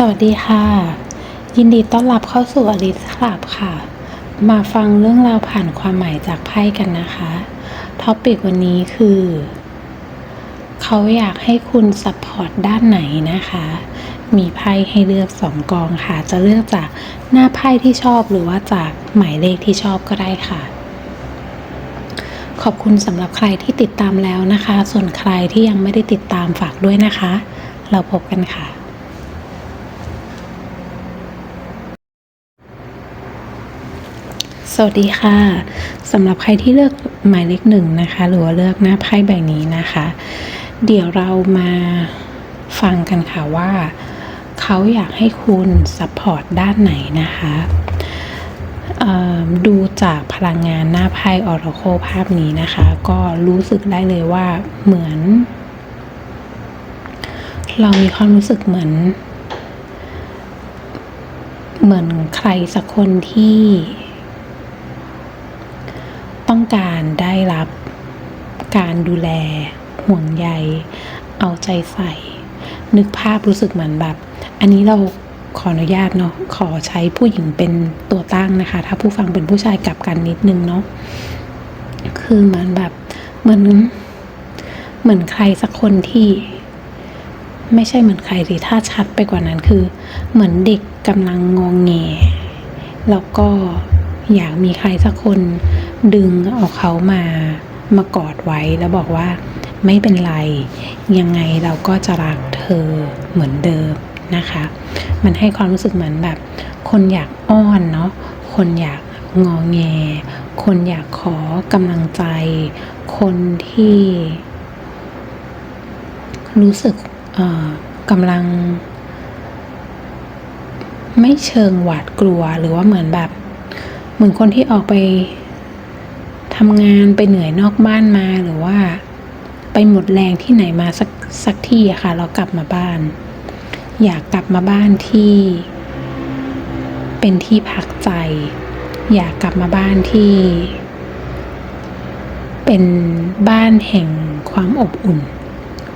สวัสดีค่ะ ยินดีต้อนรับเข้าสู่อลิสคลับค่ะ มาฟังเรื่องราวผ่านความหมายจากไพ่กันนะคะท็อปิกวันนี้คือ เขาอยากให้คุณซัพพอร์ตด้านไหนนะคะ มีไพ่ให้เลือกสองกองค่ะ จะเลือกจากหน้าไพ่ที่ชอบหรือว่าจากหมายเลขที่ชอบก็ได้ค่ะ ขอบคุณสำหรับใครที่ติดตามแล้วนะคะ ส่วนใครที่ยังไม่ได้ติดตามฝากด้วยนะคะ เราพบกันค่ะ สวัสดีค่ะสำหรับใครที่เลือกหมายเลขหนึ่งนะคะ หรือว่าเลือกหน้าไพ่ใบนี้นะคะ เดี๋ยวเรามาฟังกันค่ะว่า เขาอยากให้คุณซัพพอร์ตด้านไหนนะคะดูจากพลังงานหน้าไพ่ออร์โคภาพนี้นะคะ ก็รู้สึกได้เลยว่าเหมือน เรามีความรู้สึกเหมือน เหมือนใครสักคนที่ การได้รับ การดูแล ห่วงใย เอาใจใส่ นึกภาพรู้สึกเหมือนแบบ อันนี้เราขออนุญาตเนาะขอใช้ผู้หญิงเป็นตัวตั้งนะคะ ถ้าผู้ฟังเป็นผู้ชายกลับกันนิดนึงเนาะคือเหมือนแบบเหมือนเหมือนใครสักคนที่ไม่ใช่เหมือนใครที่ถ้าชัดไปกว่านั้นคือ เหมือนเด็กกำลังงองแงแล้วก็อยากมีใครสักคน ดึงเอาเขามามากอดไว้แล้วบอกว่าไม่เป็นไร ยังไงเราก็จะรักเธอเหมือนเดิมนะคะ มันให้ความรู้สึกเหมือนแบบ คนอยากอ้อนเนาะคนอยากงอแง คนอยากขอกำลังใจ คนที่ รู้สึกกำลัง ไม่เชิงหวาดกลัวหรือว่าเหมือนแบบ เหมือนคนที่ออกไป ทำงานไปเหนื่อยนอกบ้านมาหรือว่า ไปหมดแรงที่ไหนมาสักสักที่อะค่ะ เรากลับมาบ้าน อยากกลับมาบ้านที่ เป็นที่พักใจ อยากกลับมาบ้านที่ เป็นบ้านแห่งความอบอุ่น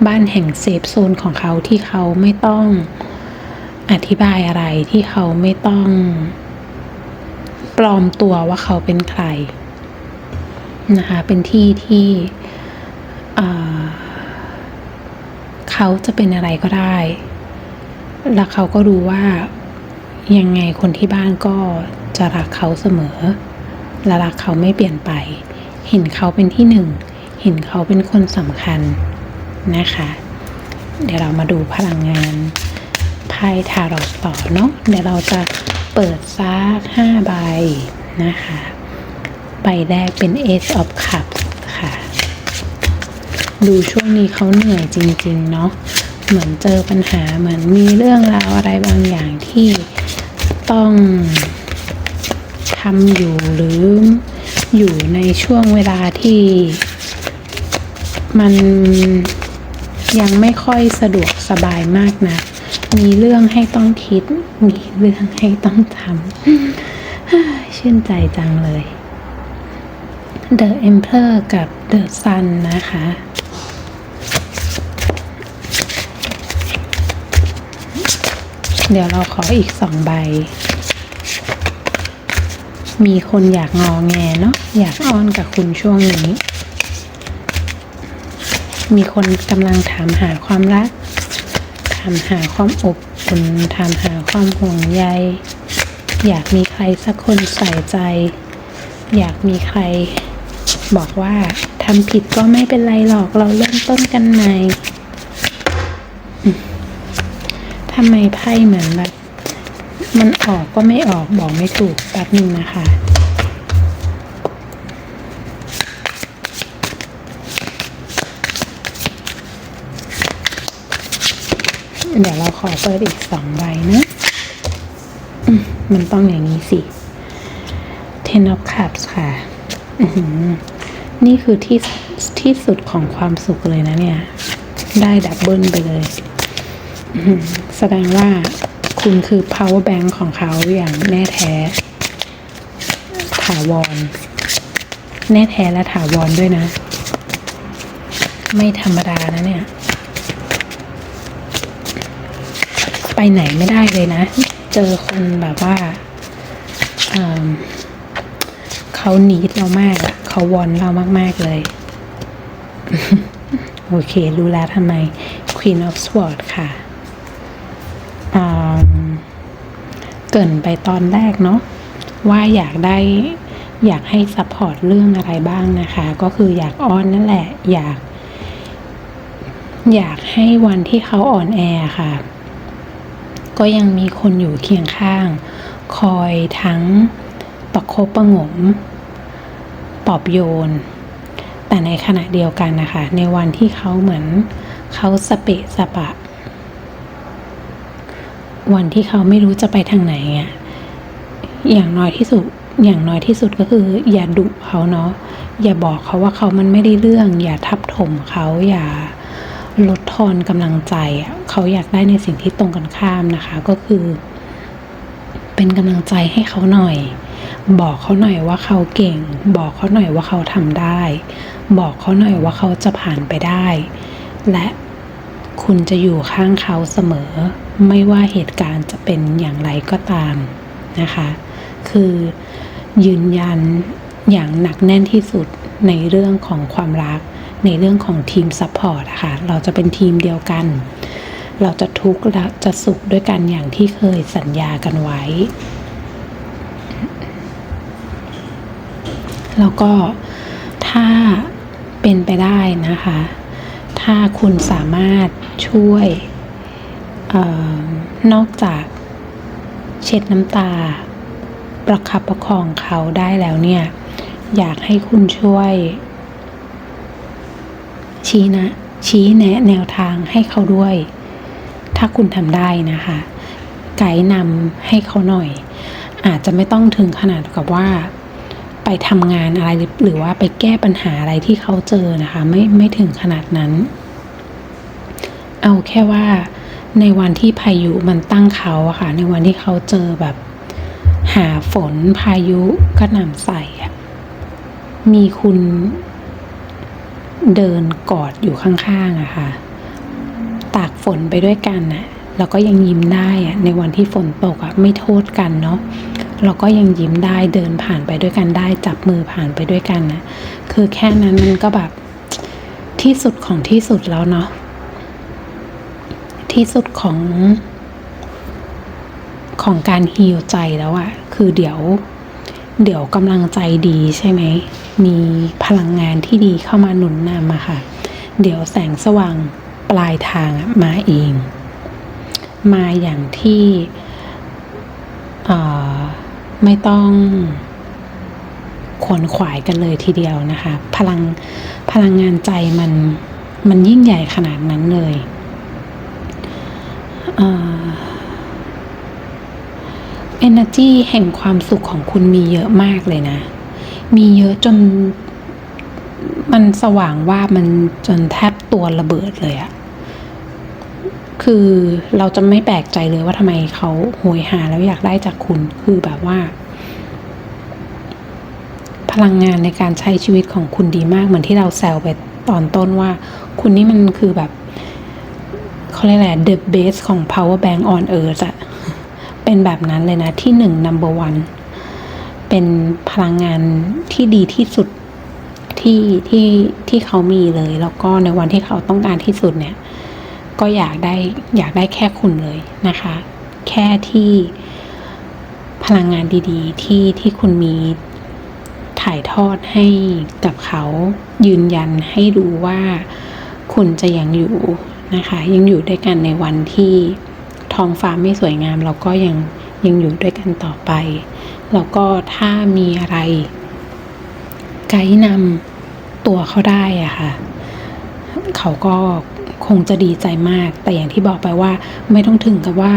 บ้านแห่งเซฟโซนของเขาที่เขาไม่ต้องอธิบายอะไรที่เขาไม่ต้อง ปลอมตัวว่าเขาเป็นใคร นะคะ เป็นที่ที่เขาจะเป็นอะไรก็ได้ แล้วเขาก็รู้ว่ายังไงคนที่บ้านก็จะรักเขาเสมอ และรักเขาไม่เปลี่ยนไป เห็นเขาเป็นที่หนึ่ง เห็นเขาเป็นคนสำคัญนะคะ เดี๋ยวเรามาดูพลังงานไพ่ทารอตต่อเนาะ เดี๋ยวเราจะเปิดซักห้าใบนะคะ ใบแรกเป็น Ace of Cups ค่ะ ดูช่วงนี้เขาเหนื่อยจริง ๆ เนาะ เหมือนเจอปัญหา เหมือนมีเรื่องราวอะไรบางอย่างที่ต้องทำอยู่หรืออยู่ในช่วงเวลาที่ มันยังไม่ค่อยสะดวกสบายมากนะ มีเรื่องให้ต้องคิด มีเรื่องให้ต้องทำชื่นใจจังเลย The Emperor กับ The Sun นะคะ เดี๋ยวเราขออีกสองใบ มีคนอยากงอแงเนาะอยากอ้อนกับคุณช่วงนี้ มีคนกำลังถามหาความรัก ถามหาความอบอุ่นถามหาความห่วงใย อยากมีใครสักคนใส่ใจ อยากมีใคร บอกว่าทำผิดก็ไม่เป็นไรหรอกเราเริ่มต้นกันใหม่ทำไมไพ่เหมือนแบบ มันออกก็ไม่ออกบอกไม่ถูกแป๊บหนึ่งนะคะเดี๋ยวเราขอเปิดอีกสองใบนะมันต้องอย่างนี้สิ Ten of Cups ค่ะอือ นี่คือที่ที่สุดของความสุขเลยนะเนี่ย ได้ดับเบิลไปเลย แสดงว่าคุณคือ power bank ของเขาอย่างแน่แท้ ถาวร แน่แท้และถาวรด้วยนะ ไม่ธรรมดานะเนี่ย ไปไหนไม่ได้เลยนะ เจอคนแบบว่าอ่า เขาหนีเรามากอะเขาวอนเรามาก ๆ เลย โอเค รู้แล้วทำไม Queen of Swords ค่ะเกินไปตอนแรกเนาะว่าอยากได้อยากให้ซัพพอร์ตเรื่องอะไรบ้างนะคะ ก็คืออยากอ้อนนั่นแหละ อยาก อยากให้วันที่เขาอ่อนแอค่ะ ก็ยังมีคนอยู่เคียงข้าง คอยทั้งประคบประงม อบโยน แต่ในขณะเดียวกันนะคะ ในวันที่เขาเหมือนเขาสเปะสปะ วันที่เขาไม่รู้จะไปทางไหนอะอย่างน้อยที่สุดอย่างน้อยที่สุดก็คือ อย่าดุเขาเนาะอย่าบอกเขาว่าเขามันไม่ได้เรื่อง อย่าทับถมเขาอย่าลดทอนกำลังใจอะเขาอยากได้ในสิ่งที่ตรงกันข้ามนะคะ ก็คือ เป็นกำลังใจให้เขาหน่อย บอกเขาหน่อยว่าเขาเก่ง บอกเขาหน่อยว่าเขาทำได้ บอกเขาหน่อยว่าเขาจะผ่านไปได้ และคุณจะอยู่ข้างเขาเสมอ ไม่ว่าเหตุการณ์จะเป็นอย่างไรก็ตามนะคะ คือยืนยันอย่างหนักแน่นที่สุดในเรื่องของความรัก ในเรื่องของทีมซัพพอร์ตอะค่ะเราจะเป็นทีมเดียวกัน เราจะทุกข์และจะสุขด้วยกันอย่างที่เคยสัญญากันไว้ แล้วก็ถ้าเป็นไปได้นะคะ ถ้าคุณสามารถช่วยออนอกจากเช็ดน้ำตา ประคับประคองเขาได้แล้วเนี่ย อยากให้คุณช่วย ชี้นะชี้แนะแนวทางให้เขาด้วย ถ้าคุณทำได้นะคะ ไกด์นำให้เขาหน่อย อาจจะไม่ต้องถึงขนาดกับว่า ไปทำงานอะไรหรือว่าไปแก้ปัญหาอะไรที่เขาเจอนะคะ ไม่ไม่ถึงขนาดนั้น เอาแค่ว่าในวันที่พายุมันตั้งเขาอะค่ะ ในวันที่เขาเจอแบบ หาฝนพายุก็หน่ำใส่อะมีคุณเดินกอดอยู่ข้างๆอะค่ะ ตากฝนไปด้วยกันน่ะแล้วก็ยังยิ้มได้อะในวันที่ฝนตกอะไม่โทษกันเนาะ เราก็ยังยิ้มได้เดินผ่านไปด้วยกันได้ จับมือผ่านไปด้วยกันนะคือแค่นั้นมันก็แบบที่สุดของที่สุดแล้วเนาะที่สุดของ ของการฮีลใจแล้วอะคือเดี๋ยว เดี๋ยวกำลังใจดีใช่ไหม มีพลังงานที่ดีเข้ามาหนุนนำอะค่ะ เดี๋ยวแสงสว่างปลายทางมาเอง มาอย่างที่ เอ่อ ไม่ต้องขวนขวายกันเลยทีเดียวนะคะ พลังพลังงานใจมันมันยิ่งใหญ่ขนาดนั้นเลยเอ่อ energy แห่งความสุขของคุณมีเยอะมากเลยนะ มีเยอะจนมันสว่างว่ามันจนแทบตัวระเบิดเลยอะ คือเราจะไม่แปลกใจเลยว่าทำไมเขาโหยหาแล้วอยากได้จากคุณ คือแบบว่า พลังงานในการใช้ชีวิตของคุณดีมากเหมือนที่เราแซวไปตอนต้นว่า คุณนี่มันคือแบบเขาเรียกอะไร the base ของ power bank on earth อะเป็นแบบนั้นเลยนะที่หนึ่ง number one เป็นพลังงานที่ดีที่สุดที่ที่ที่เขามีเลย แล้วก็ในวันที่เขาต้องการที่สุดเนี่ย ก็อยากได้อยากได้แค่คุณเลยนะคะ แค่ที่พลังงานดีๆ ที่ที่คุณมีถ่ายทอดให้กับเขายืนยันให้รู้ว่าคุณจะยังอยู่นะคะ ยังอยู่ด้วยกันในวันที่ท้องฟ้าไม่สวยงาม เราก็ยังยังอยู่ด้วยกันต่อไป แล้วก็ถ้ามีอะไร ไกด์นำตัวเขาได้อะค่ะ เขาก็ คงจะดีใจมาก แต่อย่างที่บอกไปว่าไม่ต้องถึงกับว่า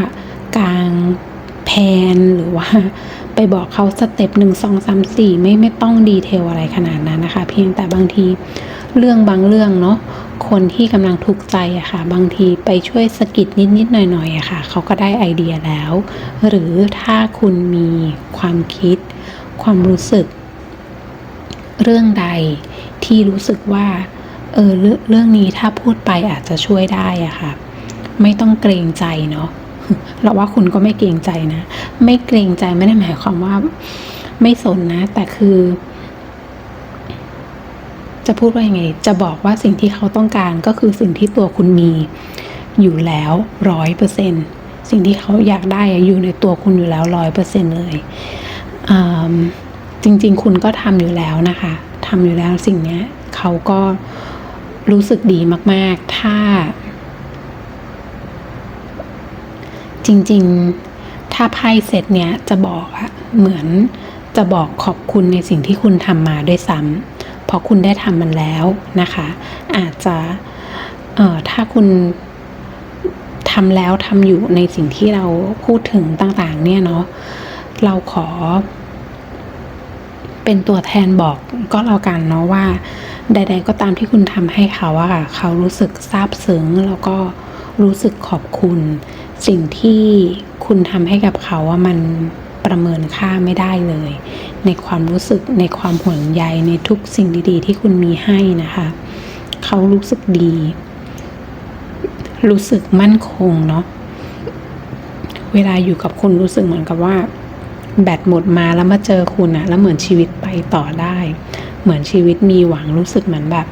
กลางแพนหรือว่าไปบอกเขาสเต็ปหนึ่งสองสามสี่ไม่ไม่ต้องดีเทลอะไรขนาดนั้นนะคะ เพียงแต่บางทีเรื่องบางเรื่องเนาะคนที่กำลังทุกข์ใจอะค่ะ บางทีไปช่วยสะกิดนิดๆหน่อยๆอะค่ะเขาก็ได้ไอเดียแล้ว หรือถ้าคุณมีความคิด ความรู้สึก เรื่องใดที่รู้สึกว่า เออเรื่องเรื่องนี้ถ้าพูดไปอาจจะช่วยได้อะค่ะ ไม่ต้องเกรงใจเนาะเราว่าคุณก็ไม่เกรงใจนะ ไม่เกรงใจไม่ได้หมายความว่า ไม่สนนะ แต่คือ จะพูดว่ายังไง จะบอกว่าสิ่งที่เขาต้องการก็คือสิ่งที่ตัวคุณมีอยู่แล้วร้อยเปอร์เซ็นสิ่งที่เขาอยากได้อยู่ในตัวคุณอยู่แล้วร้อยเปอร์เซ็นเลยจริง ๆ คุณก็ทำอยู่แล้วนะคะทำอยู่แล้วสิ่งเนี้ยเขาก็ รู้สึกดีมากๆ ถ้า จริงๆ ถ้าไพ่เสร็จเนี้ยจะบอกอะเหมือนจะบอกขอบคุณในสิ่งที่คุณทำมาด้วยซ้ำเพราะคุณได้ทำมันแล้วนะคะ อาจจะเอ่อถ้าคุณทำแล้วทำอยู่ในสิ่งที่เราพูดถึงต่างๆ เนี่ยเนาะเราขอ เป็นตัวแทนบอกก็แล้วกันเนาะว่า ใด ๆ ก็ตามที่คุณทำให้เขาอะค่ะ เขารู้สึกซาบซึ้งแล้วก็รู้สึกขอบคุณ สิ่งที่คุณทำให้กับเขาว่ามันประเมินค่าไม่ได้เลย ในความรู้สึกในความห่วงใยในทุกสิ่งดีๆ ที่คุณมีให้นะคะ เขารู้สึกดี รู้สึกมั่นคงเนาะเวลาอยู่กับคุณรู้สึกเหมือนกับว่า แบตหมดมาแล้วมาเจอคุณอะแล้วเหมือนชีวิตไปต่อได้ เหมือนชีวิตมีหวังรู้สึกเหมือนแบบ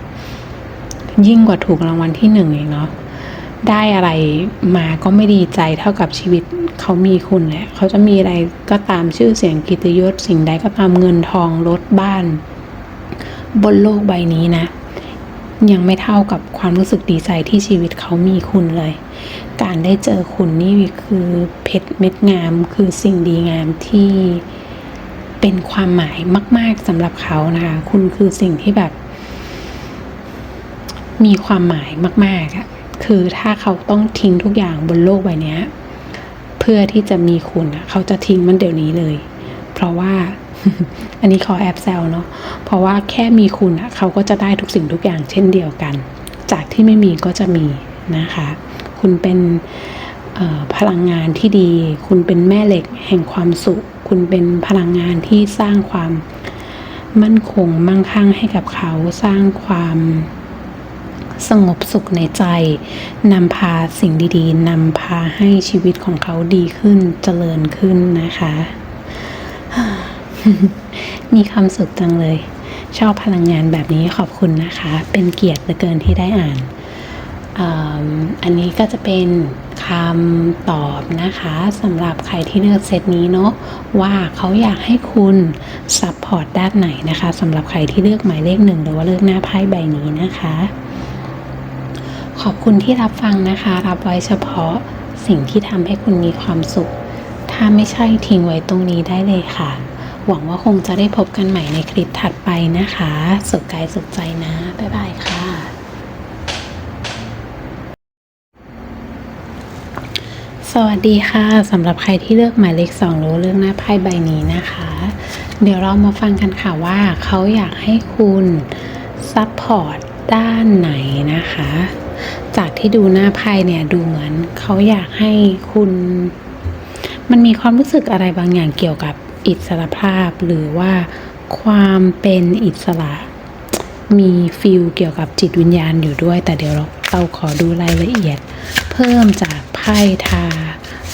ยิ่งกว่าถูกรางวัลที่หนึ่งเองเนาะได้อะไรมาก็ไม่ดีใจเท่ากับชีวิตเขามีคุณแหละเขาจะมีอะไรก็ตามชื่อเสียงกิตยศสิ่งใดก็ตามเงินทองรถบ้าน บนโลกใบนี้นะ ยังไม่เท่ากับความรู้สึกดีใจที่ชีวิตเขามีคุณเลย การได้เจอคุณนี่คือเพชรเม็ดงามคือสิ่งดีงามที่ เป็นความหมายมาก ๆสำหรับเขานะคะ คุณคือสิ่งที่แบบ มีความหมายมากๆอะคือถ้าเขาต้องทิ้งทุกอย่างบนโลกใบนี้เพื่อที่จะมีคุณเขาจะทิ้งมันเดี๋ยวนี้เลย เพราะว่าอันนี้ขอแอบแซวเนาะเพราะว่าแค่มีคุณอะเขาก็จะได้ทุกสิ่งทุกอย่างเช่นเดียวกัน จากที่ไม่มีก็จะมีนะคะ คุณเป็นพลังงานที่ดี คุณเป็นแม่เหล็กแห่งความสุข คุณเป็นพลังงานที่สร้างความมั่นคงมั่งคั่งให้กับเขาสร้างความสงบสุขในใจนำพาสิ่งดีๆนำพาให้ชีวิตของเขาดีขึ้นเจริญขึ้นนะคะ มีความสุขจังเลย ชอบพลังงานแบบนี้ขอบคุณนะคะ เป็นเกียรติเหลือเกินที่ได้อ่าน อันนี้ก็จะเป็นคำตอบนะคะสำหรับใครที่เลือกเซตนี้เนาะว่าเขาอยากให้คุณซัพพอร์ตด้านไหนนะคะสำหรับใครที่เลือกหมายเลขหนึ่งหรือว่าเลือกหน้าไพ่ใบนี้นะคะ ขอบคุณที่รับฟังนะคะ รับไว้เฉพาะสิ่งที่ทำให้คุณมีความสุข ถ้าไม่ใช่ทิ้งไว้ตรงนี้ได้เลยค่ะ หวังว่าคงจะได้พบกันใหม่ในคลิปถัดไปนะคะ สุขกายสุขใจนะ บ๊ายบายค่ะ สวัสดีค่ะสำหรับใครที่เลือกหมายเลขสองรือว่าเลือกหน้าไพ่ใบนี้นะคะ เดี๋ยวเรามาฟังกันค่ะว่าเขาอยากให้คุณซัพพอร์ตด้านไหนนะคะ จากที่ดูหน้าไพ่เนี่ยดูเหมือนเขาอยากให้คุณ มันมีความรู้สึกอะไรบางอย่างเกี่ยวกับอิสรภาพ หรือว่าความเป็นอิสระ มีฟิลเกี่ยวกับจิตวิญญาณอยู่ด้วย แต่เดี๋ยวเรา เราขอดูรายละเอียด เพิ่มจากไพ่ทา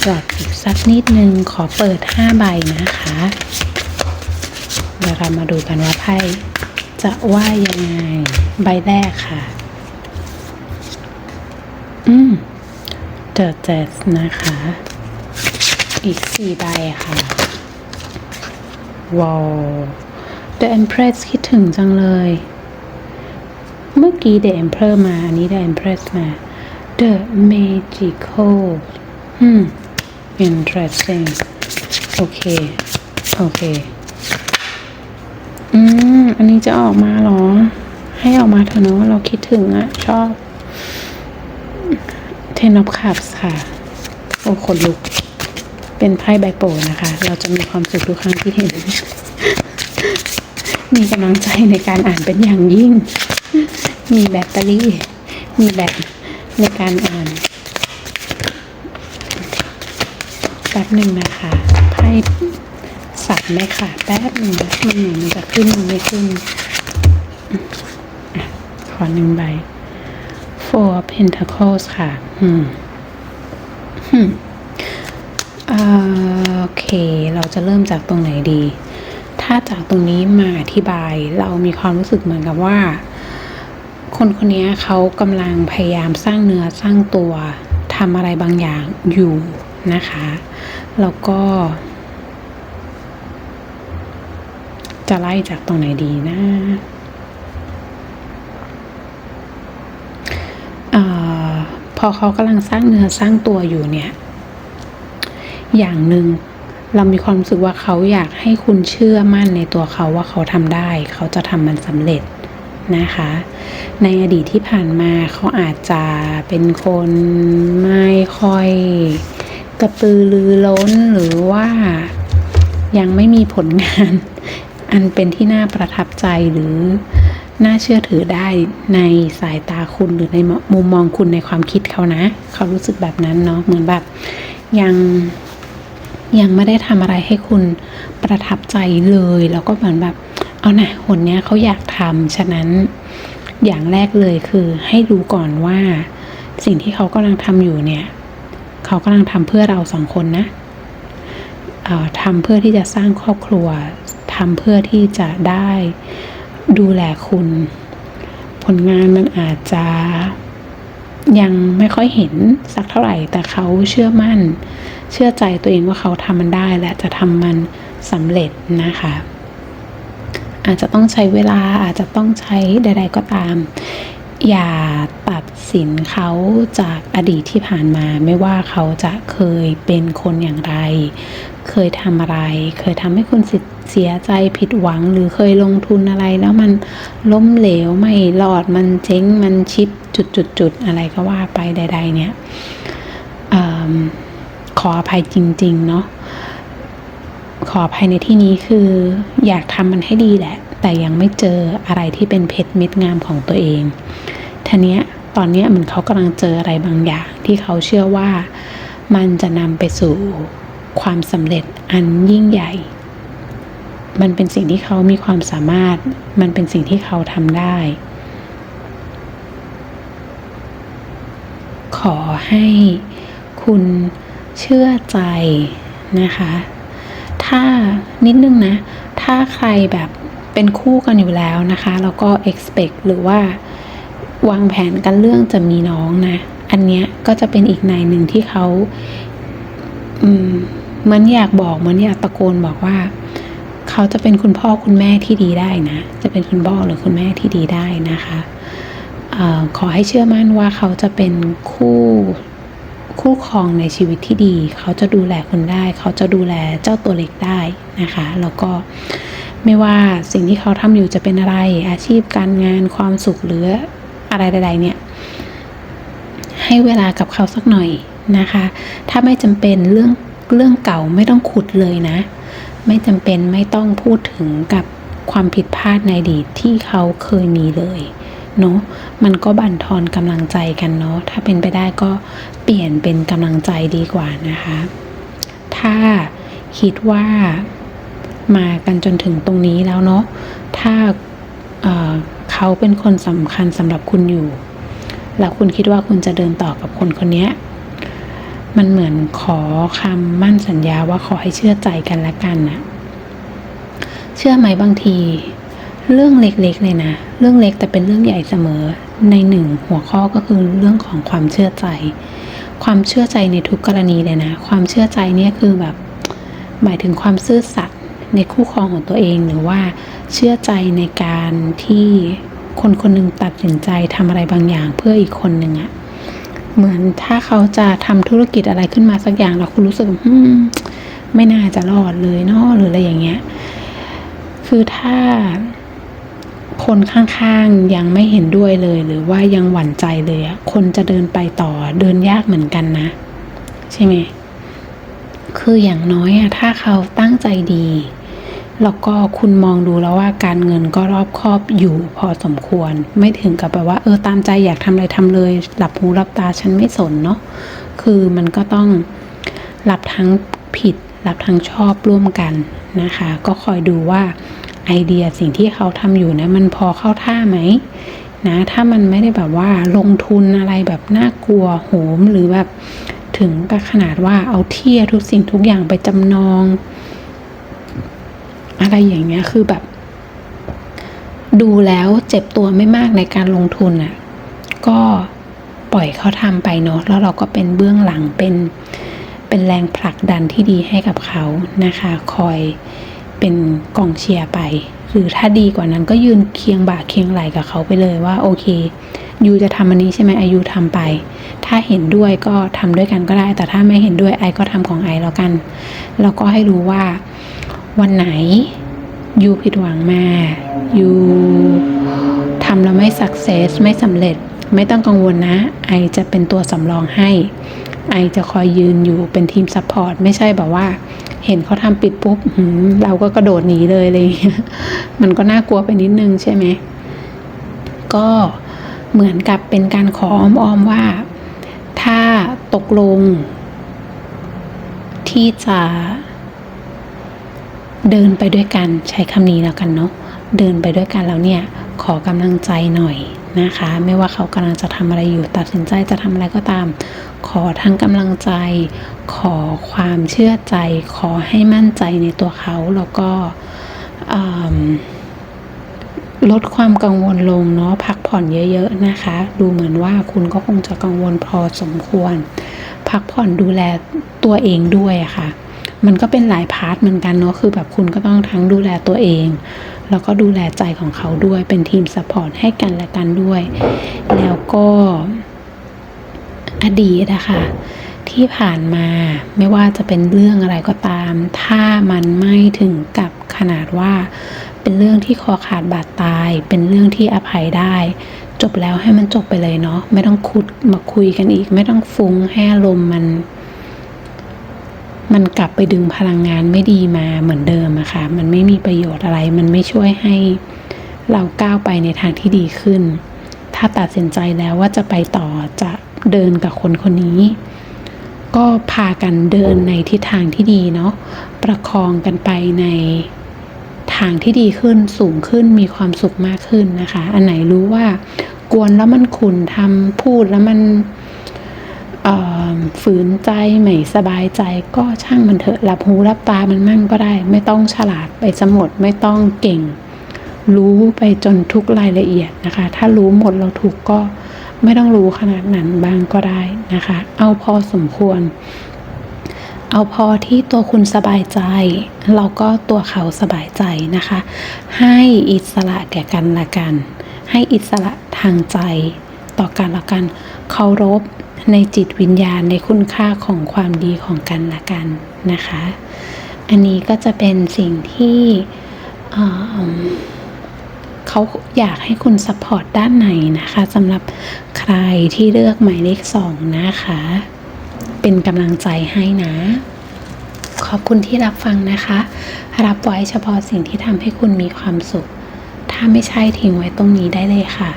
หลอดอีกสักนิดนึง ขอเปิด 5 ใบนะคะเดี๋ยวเรามาดูกันว่าไพ่จะว่ายังไง ใบแรกค่ะ อืม The Jazz นะคะ อีกสี่ใบค่ะว้าว The Empress คิดถึงจังเลย เมื่อกี้ The Emperor มา อันนี้ The Empress มา The Magical อืม interesting โอเค โอเค อืม อันนี้จะออกมาเหรอ ให้ออกมาเถอะเนอะเราคิดถึงอะชอบ Ten of Cups ค่ะ โอ้คนลุก เป็นไพ่ใบโปรนะคะ เราจะมีความสุขทุกครั้งที่เห็น มีกำลังใจในการอ่านเป็นอย่างยิ่ง มีแบตเตอรี่ มีแบตในการอ่านแป๊บหนึ่งนะคะไพ่สับไหม่ขาดแป๊บหนึ่งมันหมือนมันจะขึ้นมันไม่ขึ้นอขอหนึ่งใบ Four Pentacles ค่ะ อืมอืมอ่าโอเค เราจะเริ่มจากตรงไหนดี ถ้าจากตรงนี้มาอธิบาย เรามีความรู้สึกเหมือนกับว่า คนคนนี้เขากำลังพยายามสร้างเนื้อสร้างตัวทำอะไรบางอย่างอยู่นะคะ แล้วก็ จะไล่จากตรงไหนดีนะอาพอเขากำลังสร้างเนื้อสร้างตัวอยู่เนี่ย อย่างหนึ่งเรามีความรู้สึกว่าเขาอยากให้คุณเชื่อมั่นในตัวเขาว่าเขาทำได้ เขาจะทำมันสำเร็จ นะคะ ในอดีตที่ผ่านมาเขาอาจจะเป็นคนไม่ค่อยกระตือรือร้นหรือว่ายังไม่มีผลงาน อันเป็นที่น่าประทับใจหรือน่าเชื่อถือได้ในสายตาคุณหรือในมุมมองคุณในความคิดเขานะ เขารู้สึกแบบนั้นเนาะเหมือนแบบยังยังไม่ได้ทำอะไรให้คุณประทับใจเลย แล้วก็เหมือนแบบ เอานะหนเนี้ยเขาอยากทำฉะนั้นอย่างแรกเลยคือให้รู้ก่อนว่า สิ่งที่เขากำลังทำอยู่เนี่ยเขากำลังทำเพื่อเราสองคนนะทำเพื่อที่จะสร้างครอบครัวทำเพื่อที่จะได้ดูแลคุณ ผลงานมันอาจจะยังไม่ค่อยเห็นสักเท่าไหร่ แต่เขาเชื่อมั่น เชื่อใจตัวเองว่าเขาทำมันได้และจะทำมันสำเร็จนะคะ อาจจะต้องใช้เวลาอาจจะต้องใช้ใด ๆ ก็ตาม อย่าตัดสินเขาจากอดีตที่ผ่านมา ไม่ว่าเขาจะเคยเป็นคนอย่างไร เคยทำอะไร เคยทำให้คุณเสียใจผิดหวังหรือเคยลงทุนอะไร แล้วมันล้มเหลวไม่รอดมันเจ๊งมันชิปจุดๆๆอะไรก็ว่าไปใด ๆ เนี่ยอขออภัยจริง ๆ เนาะ ขออภัยในที่นี้คือ อยากทำมันให้ดีแหละ แต่ยังไม่เจออะไรที่เป็นเพชรเม็ดงามของตัวเองทีเนี้ยตอนเนี้ยเหมือนเขากำลังเจออะไรบางอย่างที่เขาเชื่อว่ามันจะนำไปสู่ความสำเร็จอันยิ่งใหญ่ มันเป็นสิ่งที่เขามีความสามารถ มันเป็นสิ่งที่เขาทำได้ ขอให้คุณเชื่อใจนะคะ ถ้านิดนึงนะ ถ้าใครแบบเป็นคู่กันอยู่แล้วนะคะ แล้วก็ expect หรือว่า วางแผนกันเรื่องจะมีน้องนะ อันเนี้ยก็จะเป็นอีกในหนึ่งที่เขาอืมเหมือนอยากบอกเหมือนอยากตะโกนบอกว่า เขาจะเป็นคุณพ่อคุณแม่ที่ดีได้นะ จะเป็นคุณพ่อหรือคุณแม่ที่ดีได้นะคะอขอให้เชื่อมั่นว่าเขาจะเป็นคู่ คู่ครองในชีวิตที่ดี เขาจะดูแลคุณได้ เขาจะดูแลเจ้าตัวเล็กได้นะคะ แล้วก็ไม่ว่าสิ่งที่เขาทำอยู่จะเป็นอะไร อาชีพการงานความสุขหรืออะไรใดๆเนี่ย ให้เวลากับเขาสักหน่อยนะคะ ถ้าไม่จำเป็นเรื่องเรื่องเก่าไม่ต้องขุดเลยนะ ไม่จำเป็นไม่ต้องพูดถึงกับความผิดพลาดในอดีตที่เขาเคยมีเลยเนาะมันก็บั่นทอนกำลังใจกันเนาะถ้าเป็นไปได้ก็ ปลี่ยนเป็นกำลังใจดีกว่านะคะ ถ้าคิดว่ามากันจนถึงตรงนี้แล้วเนาะ ถ้าเเขาเป็นคนสำคัญสำหรับคุณอยู่ แล้วคุณคิดว่าคุณจะเดินต่อกับคนคนนี้มันเหมือนขอคำมั่นสัญญาว่าขอให้เชื่อใจกันละกันนะเชื่อไหมบางที เรื่องเล็กๆเลยนะ เรื่องเล็กแต่เป็นเรื่องใหญ่เสมอในหนึ่งหัวข้อก็คือเรื่องของความเชื่อใจ ความเชื่อใจในทุกกรณีเลยนะ ความเชื่อใจเนี่ยคือแบบหมายถึงความซื่อสัตย์ในคู่ครองของตัวเองหรือว่าเชื่อใจในการที่คนคนหนึ่งตัดสินใจทำอะไรบางอย่างเพื่ออีกคนหนึ่งอะเหมือนถ้าเขาจะทำธุรกิจอะไรขึ้นมาสักอย่างแล้วคุณรู้สึกไม่น่าจะรอดเลยเนาะหรืออะไรอย่างเงี้ย คือถ้า คนข้างๆยังไม่เห็นด้วยเลย หรือว่ายังหวั่นใจเลยอะคนจะเดินไปต่อเดินยากเหมือนกันนะ ใช่ไหมคืออย่างน้อยอะถ้าเขาตั้งใจดี แล้วก็คุณมองดูแล้วว่าการเงินก็รอบครอบอยู่พอสมควร ไม่ถึงกับแบบว่า เออตามใจอยากทำอะไรทำเลย หลับหูหลับตาฉันไม่สนเนาะคือมันก็ต้องรับทั้งผิดรับทั้งชอบร่วมกันนะคะ ก็คอยดูว่า ไอเดียสิ่งที่เขาทำอยู่นะมันพอเข้าท่าไหมนะถ้ามันไม่ได้แบบว่าลงทุนอะไรแบบน่ากลัวโหมหรือแบบถึงกับขนาดว่าเอาเที่ยทุกสิ่งทุกอย่างไปจำนอง อะไรอย่างเงี้ยคือแบบ ดูแล้วเจ็บตัวไม่มากในการลงทุนอะก็ปล่อยเขาทำไปเนาะแล้วเราก็เป็นเบื้องหลังเป็นเป็นแรงผลักดันที่ดีให้กับเขานะคะ คอย เป็นกองเชียร์ไป หรือถ้าดีกว่านั้นก็ยืนเคียงบ่าเคียงไหลกับเขาไปเลยว่าโอเคยูจะทำอันนี้ใช่ไหมอายุทำไป ถ้าเห็นด้วยก็ทำด้วยกันก็ได้ แต่ถ้าไม่เห็นด้วยไอก็ทำของไอแล้วกัน แล้วก็ให้รู้ว่าวันไหนยูผิดหวังมายูทำแล้วไม่สักเซสไม่สำเร็จ ไม่ต้องกังวลนะ ไอจะเป็นตัวสำรองให้ ไอจะคอยยืนอยู่เป็นทีมซัพพอร์ตไม่ใช่แบบว่า เห็นเขาทำปิดปุ๊บเราก็กระโดดหนีเลยเลย มันก็น่ากลัวไปนิดนึงใช่ไหม ก็เหมือนกับเป็นการขออ้อมๆว่า ถ้าตกลง ที่จะเดินไปด้วยกันใช้คำนี้แล้วกันเนาะเดินไปด้วยกันแล้วเนี่ย ขอกำลังใจหน่อยนะคะ ไม่ว่าเขากำลังจะทำอะไรอยู่ตัดสินใจจะทำอะไรก็ตาม ขอทั้งกำลังใจ ขอความเชื่อใจ ขอให้มั่นใจในตัวเขาแล้วก็ลดความกังวลลงเนาะพักผ่อนเยอะ ๆ นะคะ ดูเหมือนว่าคุณก็คงจะกังวลพอสมควร พักผ่อนดูแลตัวเองด้วยะค่ะ มันก็เป็นหลายพาร์ทเหมือนกันเนาะคือแบบคุณก็ต้องทั้งดูแลตัวเอง แล้วก็ดูแลใจของเขาด้วยเป็นทีมซัพพอร์ตให้กันและกันด้วย แล้วก็ อดีตนะคะที่ผ่านมาไม่ว่าจะเป็นเรื่องอะไรก็ตาม ถ้ามันไม่ถึงกับขนาดว่า เป็นเรื่องที่คอขาดบาดตาย เป็นเรื่องที่อภัยได้ จบแล้วให้มันจบไปเลยเนาะไม่ต้องคุดมาคุยกันอีก ไม่ต้องฟุ้งให้อารมณ์มัน มันกลับไปดึงพลังงานไม่ดีมาเหมือนเดิมอะค่ะมันไม่มีประโยชน์อะไร มันไม่ช่วยให้เราก้าวไปในทางที่ดีขึ้น ถ้าตัดสินใจแล้วว่าจะไปต่อจะ เดินกับคนคนนี้ ก็พากันเดินในทิศทางที่ดีเนาะประคองกันไปในทางที่ดีขึ้นสูงขึ้นมีความสุขมากขึ้นนะคะ อันไหนรู้ว่ากวนแล้วมันขุนทำพูดแล้วมันฝืนใจไม่สบายใจก็ช่างมันเถอะหลับหูหลับตามันมั่งก็ได้ ไม่ต้องฉลาดไปสมดไม่ต้องเก่ง รู้ไปจนทุกรายละเอียดนะคะ ถ้ารู้หมดเราถูกก็ ไม่ต้องรู้ขนาดนั้นบ้างก็ได้นะคะ เอาพอสมควร เอาพอที่ตัวคุณสบายใจ แล้วก็ตัวเขาสบายใจนะคะ ให้อิสระแก่กันละกัน ให้อิสระทางใจต่อกันละกันเคารพในจิตวิญญาณในคุณค่าของความดีของกันละกันนะคะ อันนี้ก็จะเป็นสิ่งที่อืม เขาอยากให้คุณซัพพอร์ตด้านไหนนะคะสำหรับใครที่เลือกหมายเลขสองนะคะ เป็นกำลังใจให้นะ ขอบคุณที่รับฟังนะคะ รับไว้เฉพาะสิ่งที่ทำให้คุณมีความสุข ถ้าไม่ใช่ทิ้งไว้ตรงนี้ได้เลยค่ะ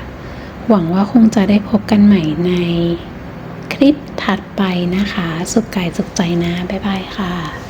หวังว่าคงจะได้พบกันใหม่ในคลิปถัดไปนะคะ สุขกายสุขใจนะ บ๊ายบายค่ะ